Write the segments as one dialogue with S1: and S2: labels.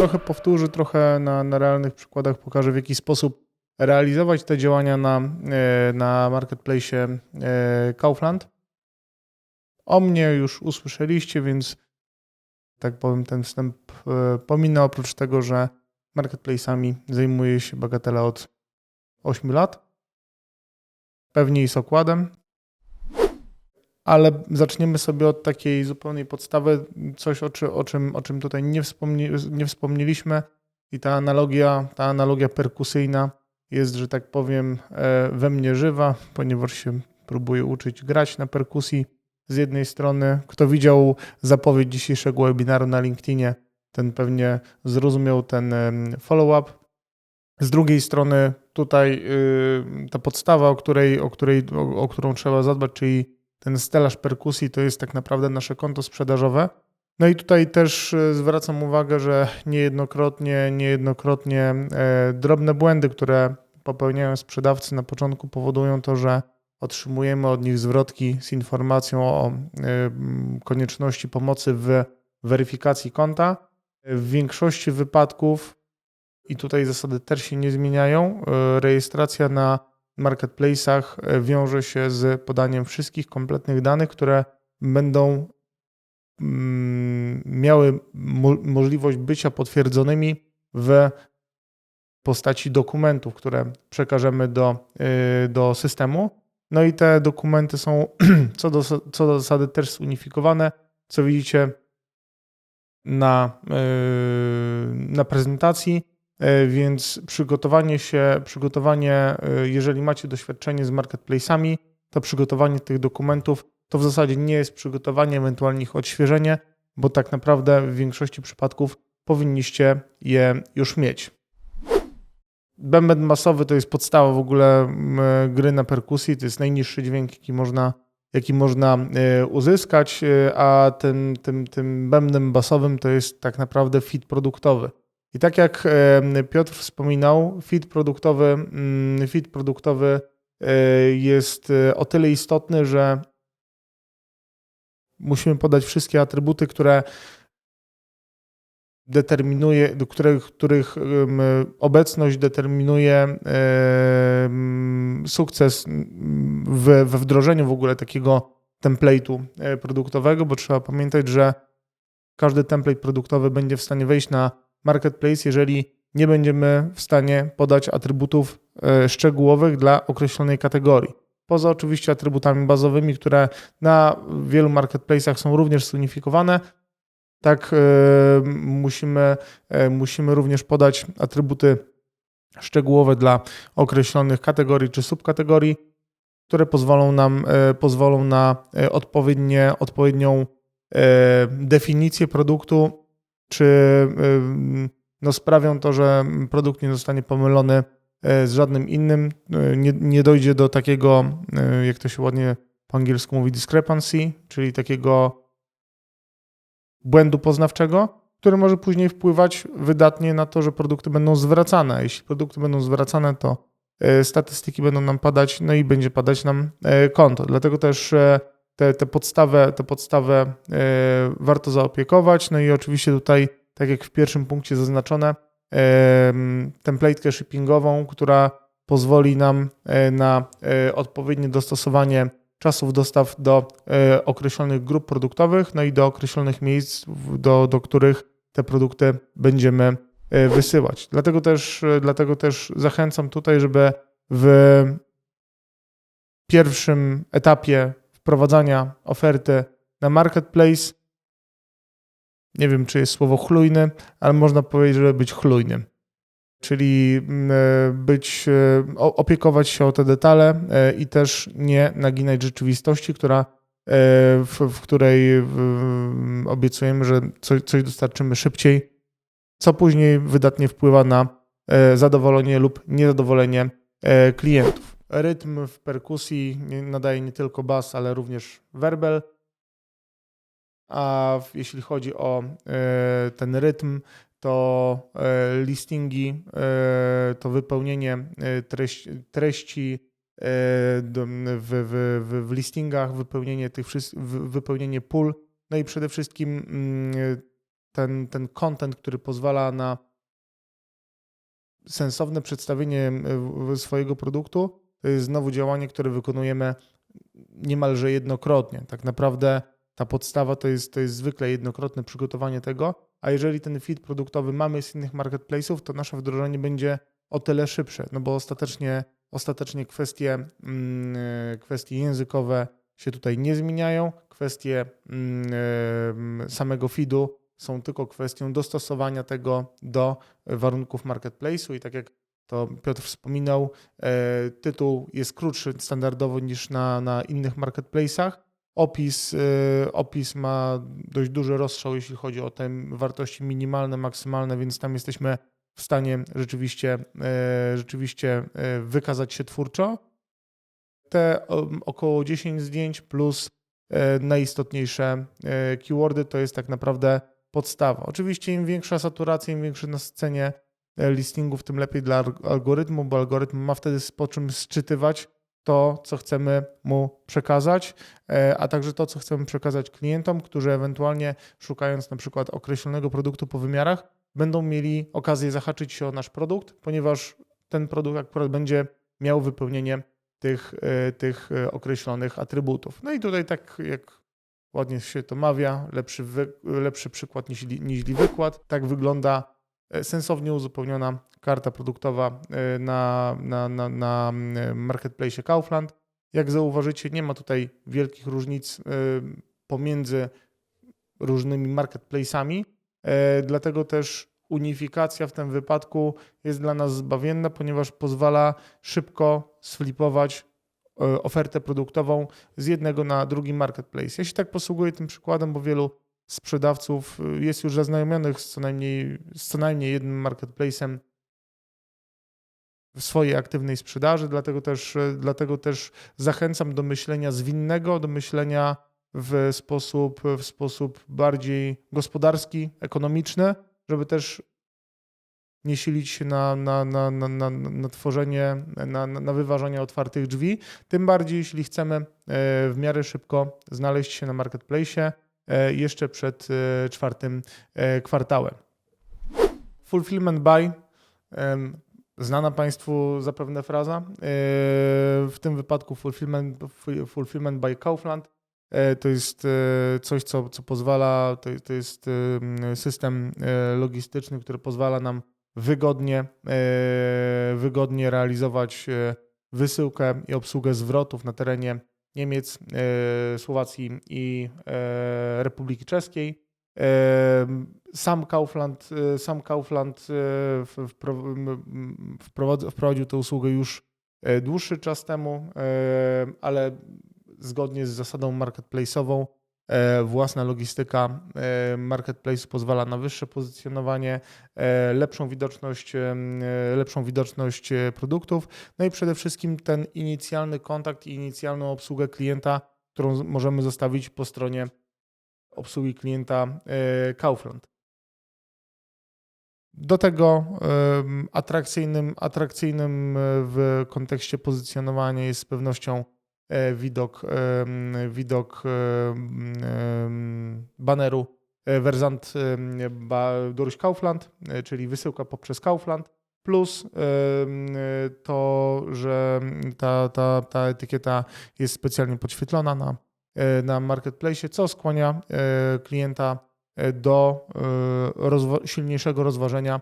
S1: trochę powtórzy, trochę na, na realnych przykładach pokaże, w jaki sposób realizować te działania na, e, na marketplace e, Kaufland. O mnie już usłyszeliście, więc tak powiem, ten wstęp e, pominę, oprócz tego, że marketplace'ami zajmuję się bagatela od 8 lat. Pewnie i z okładem. Ale zaczniemy sobie od takiej zupełnej podstawy, coś o, o, czym, o czym tutaj nie, nie wspomnieliśmy. I ta analogia, ta analogia perkusyjna jest, że tak powiem, e, we mnie żywa, ponieważ się próbuję uczyć grać na perkusji. Z jednej strony, kto widział zapowiedź dzisiejszego webinaru na LinkedInie, ten pewnie zrozumiał ten follow-up. Z drugiej strony, tutaj y, ta podstawa, o, której, o, której, o, o którą trzeba zadbać, czyli ten stelaż perkusji, to jest tak naprawdę nasze konto sprzedażowe. No i tutaj też y, zwracam uwagę, że niejednokrotnie, niejednokrotnie e, drobne błędy, które popełniają sprzedawcy na początku powodują to, że otrzymujemy od nich zwrotki z informacją o y, konieczności pomocy w weryfikacji konta. W większości wypadków, i tutaj zasady też się nie zmieniają, rejestracja na marketplace'ach wiąże się z podaniem wszystkich kompletnych danych, które będą mm, miały możliwość bycia potwierdzonymi w postaci dokumentów, które przekażemy do, y, do systemu. No i te dokumenty są co do, co do zasady też zunifikowane, co widzicie na, y, na prezentacji, więc przygotowanie się, przygotowanie, jeżeli macie doświadczenie z marketplace'ami, to przygotowanie tych dokumentów to w zasadzie nie jest przygotowanie, ewentualnie ich odświeżenie, bo tak naprawdę w większości przypadków powinniście je już mieć. Bęben masowy to jest podstawa w ogóle gry na perkusji, to jest najniższy dźwięk, jaki można, jaki można e, uzyskać, e, a tym, tym, tym bębnem basowym to jest tak naprawdę fit produktowy. I tak jak e, Piotr wspominał, fit produktowy, mm, fit produktowy jest o tyle istotny, że musimy podać wszystkie atrybuty, które determinuje, których, których obecność determinuje sukces we, we wdrożeniu w ogóle takiego template'u e, produktowego, bo trzeba pamiętać, że każdy template produktowy będzie w stanie wejść na marketplace, jeżeli nie będziemy w stanie podać atrybutów e, szczegółowych dla określonej kategorii. Poza oczywiście atrybutami bazowymi, które na wielu marketplace'ach są również zunifikowane, tak e, musimy, e, musimy również podać atrybuty szczegółowe dla określonych kategorii czy subkategorii, które pozwolą nam pozwolą na odpowiednie, odpowiednią definicję produktu, czy no sprawią to, że produkt nie zostanie pomylony z żadnym innym, nie, nie dojdzie do takiego, jak to się ładnie po angielsku mówi, discrepancy, czyli takiego błędu poznawczego, który może później wpływać wydatnie na to, że produkty będą zwracane. Jeśli produkty będą zwracane, to e, statystyki będą nam padać, no i będzie padać nam e, konto. Dlatego też e, te, te, podstawę, te podstawę warto zaopiekować. No i oczywiście tutaj, tak jak w pierwszym punkcie zaznaczone, templatekę shippingową, która pozwoli nam na odpowiednie dostosowanie czasów dostaw do e, określonych grup produktowych, no i do określonych miejsc, do, do których te produkty będziemy e, wysyłać. Dlatego też, e, dlatego też zachęcam tutaj, żeby w pierwszym etapie wprowadzania oferty na marketplace, nie wiem czy jest słowo chlujny, ale można powiedzieć, żeby być chlujnym czyli mm, e, być, e, opiekować się o te detale e, i też nie naginać rzeczywistości, która, w, w której obiecujemy, że coś, coś dostarczymy szybciej, co później wydatnie wpływa na zadowolenie lub niezadowolenie klientów. Rytm w perkusji nadaje nie tylko bas, ale również werbel. A jeśli chodzi o ten rytm, to e, listingi, e, to wypełnienie e, treści, w, w, listingach, wypełnienie tych wypełnienie pól, no i przede wszystkim mm, ten, ten content, który pozwala na sensowne przedstawienie e, swojego produktu, to jest znowu działanie, które wykonujemy niemalże jednokrotnie. Tak naprawdę ta podstawa to jest, to jest zwykle jednokrotne przygotowanie tego, a jeżeli ten feed produktowy mamy z innych marketplace'ów, to nasze wdrożenie będzie o tyle szybsze, no bo ostatecznie, ostatecznie kwestie, mm, e, kwestie językowe się tutaj nie zmieniają, kwestie mm, samego feedu są tylko kwestią dostosowania tego do warunków marketplace'u i tak jak to Piotr wspominał, e, tytuł jest krótszy standardowo niż na, na innych marketplace'ach. Opis, e, opis ma dość duży rozstrzał, jeśli chodzi o te wartości minimalne, maksymalne, więc tam jesteśmy w stanie rzeczywiście, e, rzeczywiście wykazać się twórczo. Te około 10 zdjęć plus najistotniejsze keywordy to jest tak naprawdę podstawa. Oczywiście im większa saturacja, im większe nasycenie e, listingów, tym lepiej dla algorytmu, bo algorytm ma wtedy po czym sczytywać to, co chcemy mu przekazać, e, a także to, co chcemy przekazać klientom, którzy ewentualnie szukając na przykład określonego produktu po wymiarach, będą mieli okazję zahaczyć się o nasz produkt, ponieważ ten produkt akurat będzie miał wypełnienie tych, e, tych określonych atrybutów. No i tutaj tak jak ładnie się to mawia, lepszy, lepszy przykład niż, niż wykład. Tak wygląda e, sensownie uzupełniona karta produktowa e, na, na, na, na e, marketplace Kaufland. Jak zauważycie, nie ma tutaj wielkich różnic pomiędzy różnymi marketplace'ami, dlatego też unifikacja w tym wypadku jest dla nas zbawienna, ponieważ pozwala szybko sflipować E, ofertę produktową z jednego na drugi marketplace. Ja się tak posługuję tym przykładem, bo wielu sprzedawców e, jest już zaznajomionych z co najmniej, z co najmniej jednym marketplacem w swojej aktywnej sprzedaży, dlatego też, e, dlatego też zachęcam do myślenia zwinnego, do myślenia w sposób, w sposób bardziej gospodarski, ekonomiczny, żeby też nie silić się na, na, na, na, na, na tworzenie, na, na wyważanie otwartych drzwi. Tym bardziej, jeśli chcemy e, w miarę szybko znaleźć się na marketplace jeszcze przed e, czwartym kwartałem. Fulfillment by Znana Państwu zapewne fraza. W tym wypadku fulfillment, fulfillment by Kaufland to jest coś, co, co pozwala, to, jest system logistyczny, który pozwala nam wygodnie, e, wygodnie realizować e, wysyłkę i obsługę zwrotów na terenie Niemiec, e, Słowacji i Republiki Czeskiej. Sam Kaufland, sam Kaufland wprowadził tę usługę już dłuższy czas temu, ale zgodnie z zasadą marketplace'ową E, własna logistyka e, marketplace pozwala na wyższe pozycjonowanie, e, lepszą widoczność, lepszą widoczność produktów, no i przede wszystkim ten inicjalny kontakt i inicjalną obsługę klienta, którą możemy zostawić po stronie obsługi klienta Kaufland. Do tego atrakcyjnym, atrakcyjnym w kontekście pozycjonowania jest z pewnością E, widok, widok baneru e, Versand durch Kaufland, e, czyli wysyłka poprzez Kaufland, plus to, że ta, ta, ta etykieta jest specjalnie podświetlona na, na marketplace, co skłania klienta do silniejszego rozważenia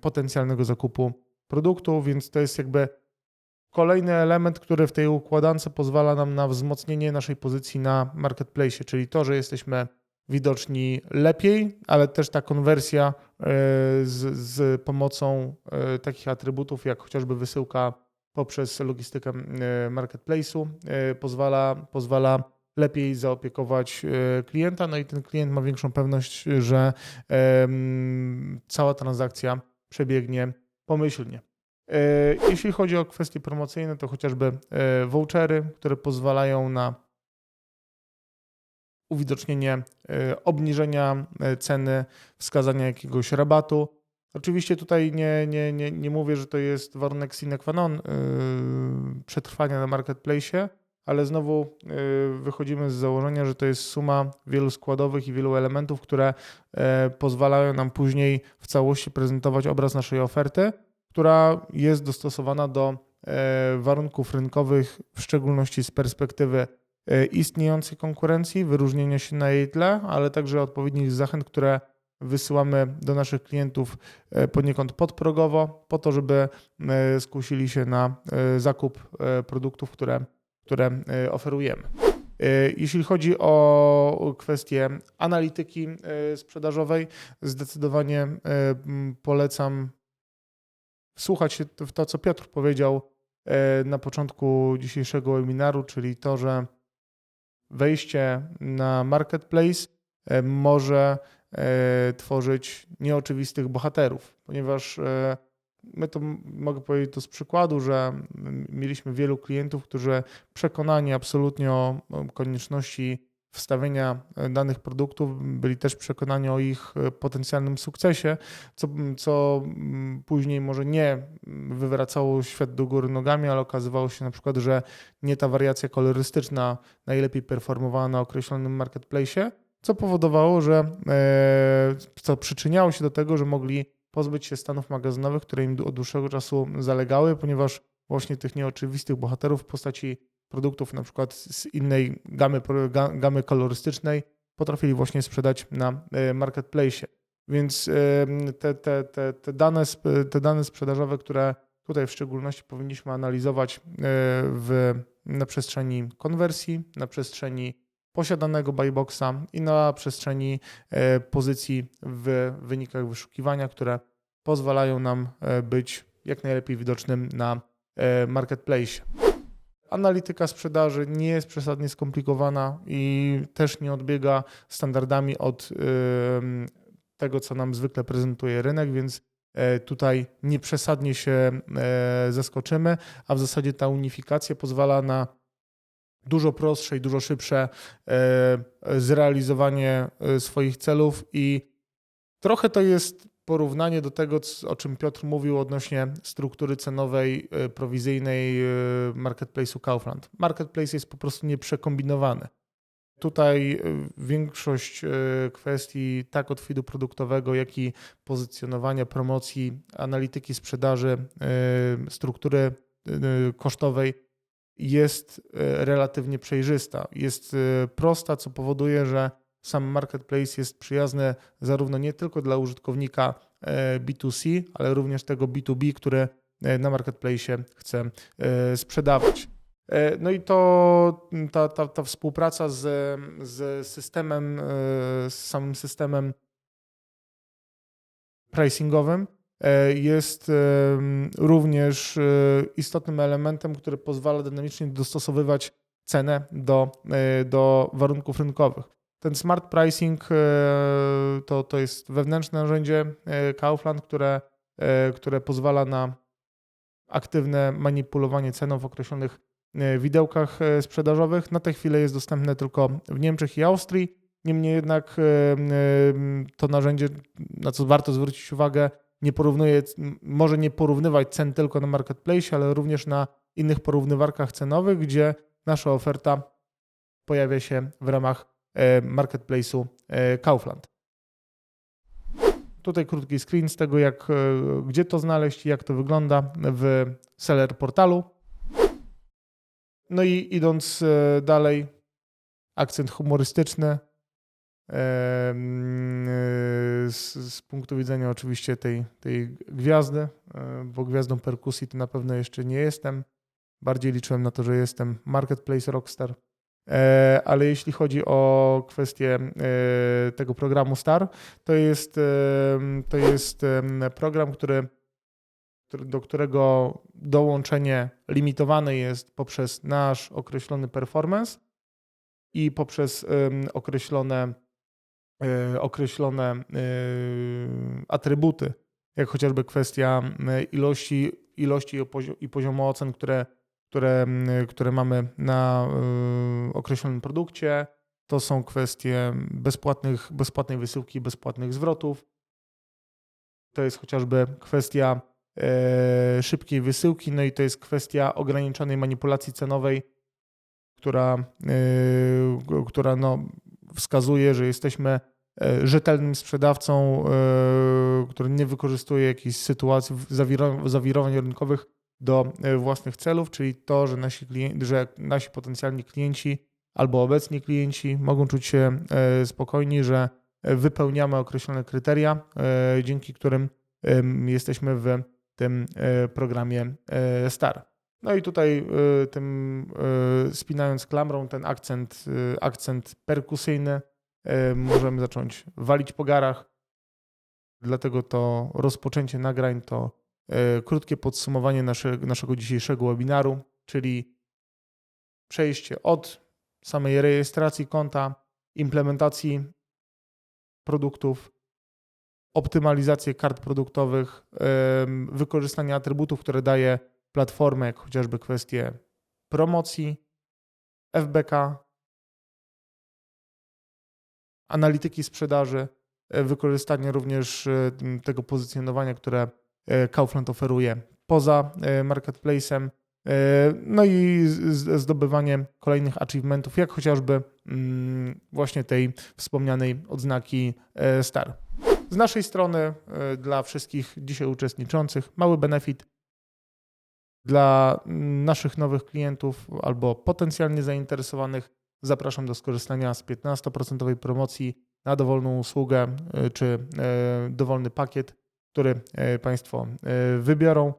S1: potencjalnego zakupu produktu, więc to jest jakby Kolejny element, który w tej układance pozwala nam na wzmocnienie naszej pozycji na marketplace, czyli to, że jesteśmy widoczni lepiej, ale też ta konwersja e, z, z pomocą e, takich atrybutów jak chociażby wysyłka poprzez logistykę e, marketplace'u pozwala, pozwala lepiej zaopiekować klienta, no i ten klient ma większą pewność, że cała transakcja przebiegnie pomyślnie. E, jeśli chodzi o kwestie promocyjne, to chociażby e, vouchery, które pozwalają na uwidocznienie e, obniżenia ceny, wskazania jakiegoś rabatu. Oczywiście tutaj nie, nie, nie, nie mówię, że to jest warunek sine qua non przetrwania na marketplace, ale znowu wychodzimy z założenia, że to jest suma wielu składowych i wielu elementów, które pozwalają nam później w całości prezentować obraz naszej oferty, która jest dostosowana do e, warunków rynkowych, w szczególności z perspektywy e, istniejącej konkurencji, wyróżnienia się na jej tle, ale także odpowiednich zachęt, które wysyłamy do naszych klientów e, poniekąd podprogowo, po to, żeby skusili się na zakup produktów, które, które oferujemy. Jeśli chodzi o kwestię analityki sprzedażowej, zdecydowanie polecam wsłuchać się w to, co Piotr powiedział e, na początku dzisiejszego webinaru, czyli to, że wejście na marketplace e, może e, tworzyć nieoczywistych bohaterów, ponieważ my to mogę powiedzieć to z przykładu, że mieliśmy wielu klientów, którzy przekonani absolutnie o konieczności wstawienia e, danych produktów, byli też przekonani o ich e, potencjalnym sukcesie, co, co mm, później może nie mm, wywracało świat do góry nogami, ale okazywało się na przykład, że nie ta wariacja kolorystyczna najlepiej performowała na określonym marketplace, co powodowało, że e, co przyczyniało się do tego, że mogli pozbyć się stanów magazynowych, które im od dłuższego czasu zalegały, ponieważ właśnie tych nieoczywistych bohaterów w postaci produktów na przykład z innej gamy, gamy kolorystycznej potrafili właśnie sprzedać na e, marketplace. Więc e, te, te, te, te, dane, te dane sprzedażowe, które tutaj w szczególności powinniśmy analizować e, w, na przestrzeni konwersji, na przestrzeni posiadanego buyboxa i na przestrzeni pozycji w wynikach wyszukiwania, które pozwalają nam być jak najlepiej widocznym na marketplace. Analityka sprzedaży nie jest przesadnie skomplikowana i też nie odbiega standardami od tego, co nam zwykle prezentuje rynek, więc e, tutaj nie przesadnie się e, zaskoczymy, a w zasadzie ta unifikacja pozwala na dużo prostsze i dużo szybsze e, zrealizowanie swoich celów i trochę to jest porównanie do tego, o czym Piotr mówił odnośnie struktury cenowej e, prowizyjnej e, marketplace'u Kaufland. Marketplace jest po prostu nieprzekombinowany. Tutaj e, większość kwestii tak od feedu produktowego, jak i pozycjonowania, promocji, analityki sprzedaży, struktury kosztowej jest relatywnie przejrzysta. Jest prosta, co powoduje, że sam marketplace jest przyjazny zarówno nie tylko dla użytkownika e, B2C, ale również tego B2B, który e, na marketplace chce e, sprzedawać. No i to ta, ta, ta współpraca z, z systemem, z samym systemem pricingowym jest również istotnym elementem, który pozwala dynamicznie dostosowywać cenę do, do warunków rynkowych. Ten smart pricing e, to, to jest wewnętrzne narzędzie e, Kaufland, które, e, które pozwala na aktywne manipulowanie ceną w określonych widełkach sprzedażowych. Na tę chwilę jest dostępne tylko w Niemczech i Austrii. Niemniej jednak to narzędzie, na co warto zwrócić uwagę, nie porównuje, może nie porównywać cen tylko na marketplace, ale również na innych porównywarkach cenowych, gdzie nasza oferta pojawia się w ramach marketplace'u e, Kaufland. Tutaj krótki screen z tego, jak, e, gdzie to znaleźć i jak to wygląda w seller portalu. No i idąc e, dalej, akcent humorystyczny. e, mm, e, Z, z punktu widzenia oczywiście tej, tej gwiazdy, e, bo gwiazdą perkusji to na pewno jeszcze nie jestem. Bardziej liczyłem na to, że jestem marketplace rockstar. E, Ale jeśli chodzi o kwestię e, tego programu STAR, to jest, e, to jest program, który, do którego dołączenie limitowane jest poprzez nasz określony performance i poprzez określone, określone atrybuty, jak chociażby kwestia ilości, ilości i poziomu ocen, które, które, m, które mamy na e, określonym produkcie. To są kwestie bezpłatnych, bezpłatnej wysyłki, bezpłatnych zwrotów. To jest chociażby kwestia e, szybkiej wysyłki, no i to jest kwestia ograniczonej manipulacji cenowej, która, yy, która no, wskazuje, że jesteśmy e, rzetelnym sprzedawcą, który nie wykorzystuje jakichś sytuacji, zawiro- zawirowań rynkowych do e, własnych celów, czyli to, że nasi, że nasi potencjalni klienci albo obecni klienci mogą czuć się e, spokojni, że wypełniamy określone kryteria, e, dzięki którym jesteśmy w tym e, programie e, STAR. No i tutaj e, tym e, spinając klamrą ten akcent, e, akcent perkusyjny, e, możemy zacząć walić po garach. Dlatego to rozpoczęcie nagrań to e, krótkie podsumowanie nasze, naszego dzisiejszego webinaru, czyli przejście od samej rejestracji konta, implementacji produktów, optymalizację kart produktowych, wykorzystanie atrybutów, które daje platforma, jak chociażby kwestie promocji, FBK, analityki sprzedaży, e, wykorzystanie również e, tego pozycjonowania, które e, Kaufland oferuje poza e, marketplacem, e, no i zdobywanie kolejnych achievementów, jak chociażby mm, właśnie tej wspomnianej odznaki e, STAR. Z naszej strony e, dla wszystkich dzisiaj uczestniczących mały benefit dla mm, naszych nowych klientów albo potencjalnie zainteresowanych. Zapraszam do skorzystania z 15% promocji na dowolną usługę e, czy e, dowolny pakiet, który e, Państwo e, wybiorą.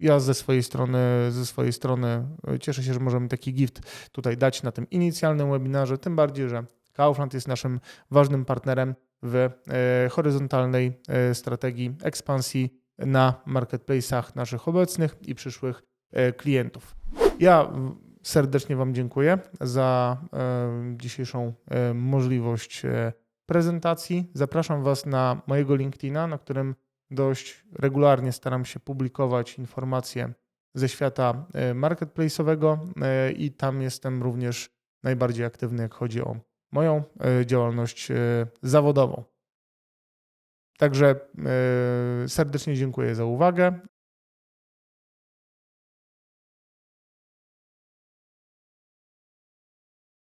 S1: Ja ze swojej strony, ze swojej strony e, cieszę się, że możemy taki gift tutaj dać na tym inicjalnym webinarze, tym bardziej, że Kaufland jest naszym ważnym partnerem w horyzontalnej strategii ekspansji na marketplace'ach naszych obecnych i przyszłych klientów. Ja serdecznie Wam dziękuję za dzisiejszą możliwość prezentacji. Zapraszam Was na mojego LinkedIna, na którym dość regularnie staram się publikować informacje ze świata e, marketplace'owego e, i tam jestem również najbardziej aktywny, jak chodzi o moją e, działalność zawodową. Także serdecznie dziękuję za uwagę